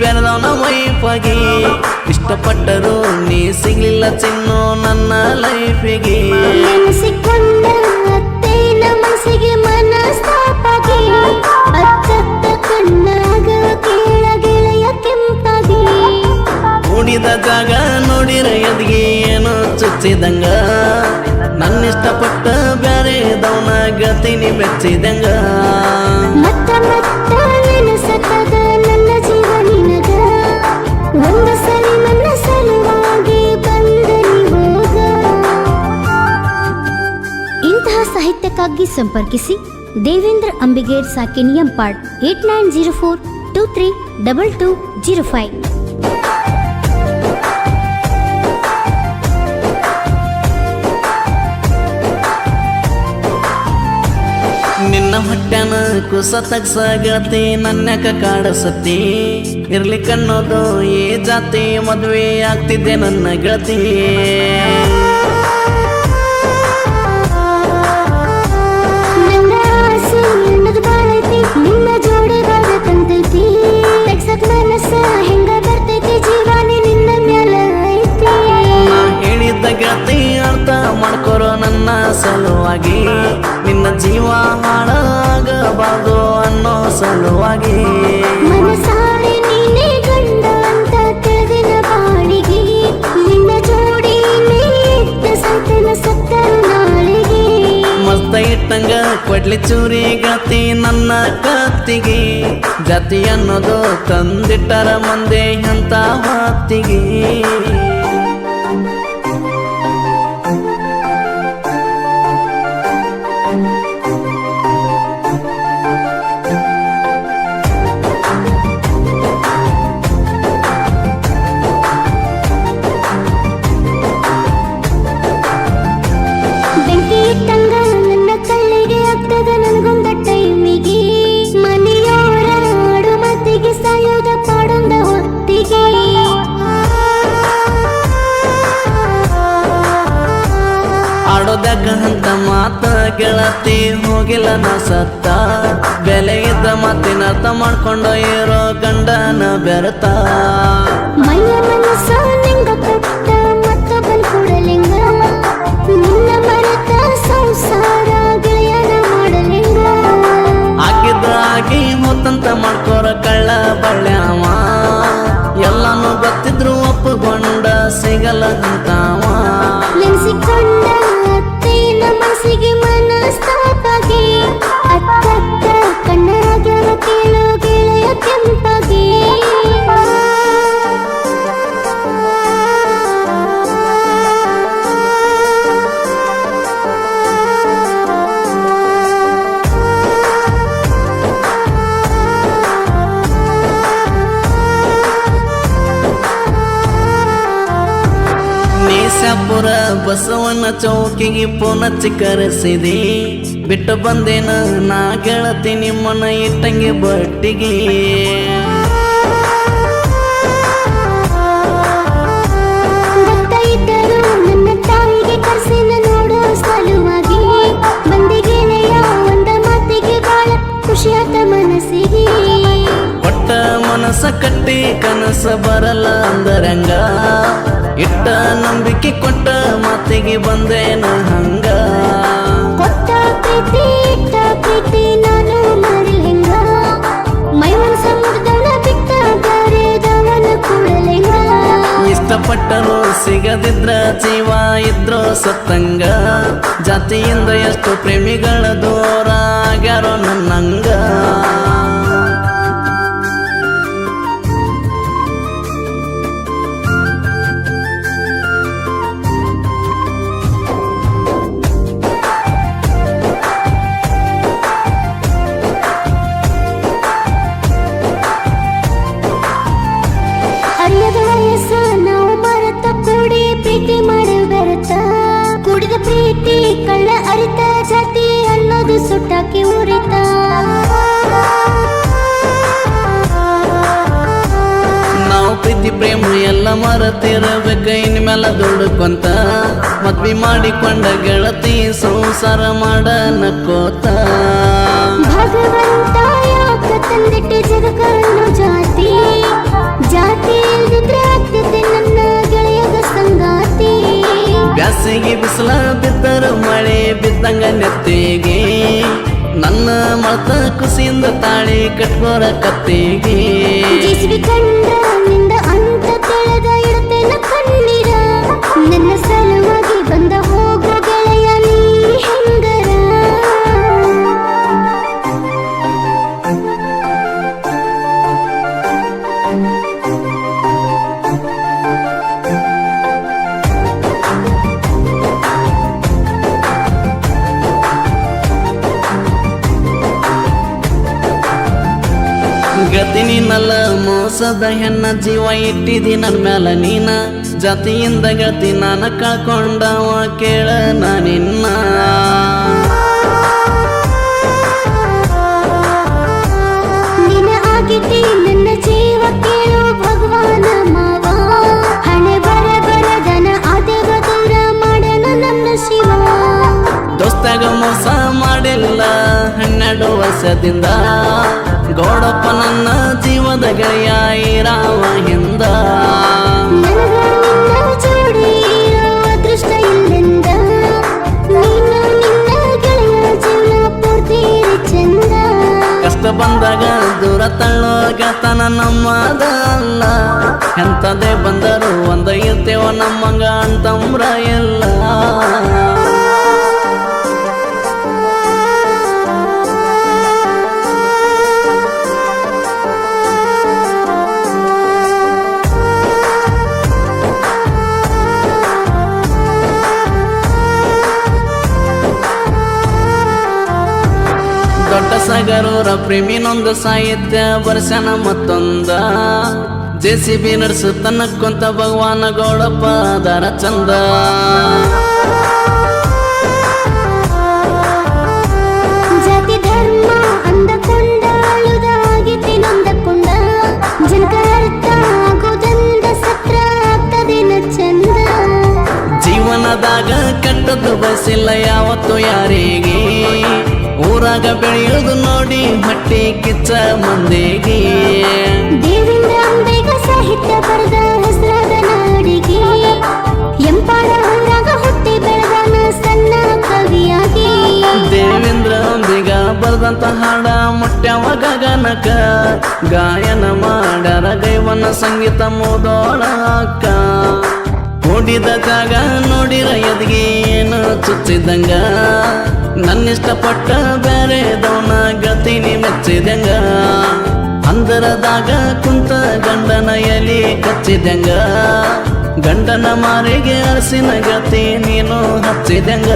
ಬೆಳೆದವನ ವೈಫಾಗಿ ಇಷ್ಟಪಟ್ಟರು ನೀ ಸಿಗ್ಲಿಲ್ಲ ಚಿನ್ನು ನನ್ನ ಲೈಫಿಗೆ. ಕೂಡಿದ ಜಾಗ ನೋಡಿರ ಎದ್ಗೆ ಏನೋ ಚುಚ್ಚಿದಂಗ. ನನ್ನ ಇಷ್ಟಪಟ್ಟ ಬ್ಯಾರೆ ದವನ ಗತಿನಿ ಬೆಚ್ಚಿದಂಗ. ಸಾಹಿತ್ಯಕ್ಕಾಗಿ ಸಂಪರ್ಕಿಸಿ ದೇವೇಂದ್ರ ಅಂಬಿಗೇರ್ ಸಾಕಿನ್ ಎಂಪಾಡ್ eight nine zero four two three double two zero five. ನಿನ್ನ ಹೊಟ್ಟೆನ ಕುಸ ತಗ್ಸಾಗತಿ ನನ್ನಕ ಕಾಡಸತಿ ಇರ್ಲಿ ಕಣ್ಣೋದು, ಈ ಜಾತಿ ಮದುವೆ ಆಗ್ತಿದ್ದೆ ನನ್ನ ಗೆಳತಿ. ಸಲುವಾಗಿ ನಿನ್ನ ಜೀವ ಹಾಳಾಗಬಾರ್ದು ಅನ್ನೋ ಸಲುವಾಗಿ. ಇಟ್ಟಂಗ ಕೊಡ್ಲಿ ಚೂರಿ ಗತಿ ನನ್ನ ಕತ್ತಿಗೆ ಜಾತಿ ಅನ್ನೋದು ತಂದಿಟ್ಟರ ಮಂದೆ ಅಂತ ಹೊತ್ತಿಗೆ ಗೆಳತಿ ಹೋಗಿಲ್ಲ ನಾ ಸತ್ತ. ಬೆಲೆ ಇದ್ದ ಮತ್ತಿನ ಅರ್ಥ ಮಾಡ್ಕೊಂಡು ಇರೋ ಗಂಡನ ಬೆರತ. ಆಗಿದ್ರಾಗಿ ಮುತ್ತಂತ ಮಾಡ್ಕೋರ ಕಳ್ಳ ಮತ್ತೊಬ್ಬನ್ ಬಸವನ ಚೌಕಿಗೆ ಪುನಚ್ಚಿ ಕರೆಸಿದಿ ಬಿಟ್ಟು ಬಂದೇನ ನಾ ಗೆಳತಿ ನಿಮ್ಮನ ಇಟ್ಟಂಗೆ ಬಟ್ಟಿಗೆ. ಮನಸ್ಸ ಕಟ್ಟಿ ಕನಸ ಬರಲ್ಲ ಅಂದರಂಗ. ಇಟ್ಟ ನಂಬಿಕೆ ಕೊಟ್ಟ ಮಾತಿಗೆ ಬಂದೇನ ಹಂಗ. ಇಷ್ಟಪಟ್ಟರು ಸಿಗದಿದ್ರ ಜೀವ ಇದ್ರು ಸತ್ತಂಗ. ಜಾತಿಯಿಂದ ಎಷ್ಟು ಪ್ರೇಮಿಗಳ ದೂರ ಆಗ್ಯಾರೋ ನನ್ನಂಗ. ಕಳ್ಳ ಅರಿತ ಜಾತಿ ಅನ್ನೋದು ಸುಟ್ಟಾಕಿ ಉರಿತ. ನಾವು ಪ್ರೀತಿ ಪ್ರೇಮ ಎಲ್ಲ ಮರತಿರಬೇಕ ಇನ್ಮೇಲ ದುಡುಕೊಂತ. ಮದ್ವಿ ಮಾಡಿಕೊಂಡ ಗೆಳತಿ ಸಂಸಾರ ಮಾಡ ನಕ್ಕೋತ ಭಗವಂತ ಯಾಕ ತಂದಿಟ್ಟು ಜಗಕರನ್ನು ಜಾತಿ? ಜಾತಿ ಇಲ್ದಿದ್ರೆ ಆಗ್ತಿದ್ದೆ ನನ್ನ ಗೆಳೆಯದ ಸಂಗಾತಿ. ಬ್ಯಾಸಿಗೆ ಬಿಸಿಲ ಮಳೆ ಬಿದ್ದಂಗ ನೆತ್ತಿಗೆ. ನನ್ನ ಮತ ಕುಸಿಯಿಂದ ತಾಳಿ ಕಟ್ಕೋರ ಕತ್ತಿಗೆ. ಮೋಸದ ಹೆಣ್ಣ ಜೀವ ಇಟ್ಟಿದಿ ನನ್ ಮ್ಯಾಲ ನೀನ. ಜಾತಿಯಿಂದ ಗತಿ ನಾನ ಕಳ್ಕೊಂಡವ ಕೇಳ ನಾನಿನ್ನ ನನ್ನ. ನನ್ನ ದೋಸ್ತಾಗ ಮೋಸ ಮಾಡಿಲ್ಲ ಹನ್ನೆರಡು ವರ್ಷದಿಂದ. ಗೌಡಪ್ಪ ನನ್ನ ಜೀವದ ಗೆಳೆಯ ರಾಮ ಎಂದ. ಕಷ್ಟ ಬಂದಾಗ ದೂರ ತಳ್ಳೋಗ ತನ ನಮ್ಮದಲ್ಲ ಎಂತದೇ ಬಂದರು ಒಂದ ಇರ್ತೇವ ನಮ್ಮಂಗ ಅಂತಮ್ರ ಎಲ್ಲ. ಪ್ರೇಮಿನೊಂದು ಸಾಹಿತ್ಯ ವರ್ಷನ ಮತ್ತೊಂದ. ಜೆ ಸಿ ಬಿ ನಡ್ಸು ತನ್ನಕ್ಕೊಂತ ಭಗವಾನ ಗೌಡಪ್ಪ ದರ ಚಂದ. ಜೀವನದಾಗ ಕಟ್ಟದು ಬಸಿಲ್ಲ ಯಾವತ್ತು ಯಾರಿಗೆ. ಊರಾಗ ಬೆಳೆಯೋದು ನೋಡಿ ಮಟ್ಟಿ ಕಿಚ್ಚ ಮಂದಿಗೆ. ದೇವೇಂದ್ರ ಅಂಬೇಗ ಸಾಹಿತ್ಯ ಬರೆದ ಹೆಸರಾದ ನಾಡಿಗೆ. ಎಂಪಾಡ ಊರಾಗ ಹುಟ್ಟಿ ಬೆಳೆದನ ಸಣ್ಣ ಕವಿಯಾಗಿ. ದೇವೇಂದ್ರ ಅಂಬಿಗ ಬರೆದಂತ ಹಾಡ ಮುಟ್ಟ್ಯವ ಗನಕ ಗಾಯನ ಮಾಡರ ಗೈವನ ಸಂಗೀತ ಮೋದೋಳ ಅಕ್ಕ ಓಡಿದ ಜಾಗ ನೋಡಿರ ಎದ್ಗೆ ಏನು ಚುಚ್ಚಿದಂಗ. ನನ್ನಿಷ್ಟಪಟ್ಟ ಗತಿ ಗತಿನಿ ಮೆಚ್ಚಿದಂಗ ಅಂದರದಾಗ ಕುಂತ ಗಂಡನ ಎಲಿ ಕಚ್ಚಿದಂಗ ಗಂಡನ ಮಾರಿಗೆ ಅರಸಿನ ಗತಿ ನೀನು ಹಚ್ಚಿದಂಗ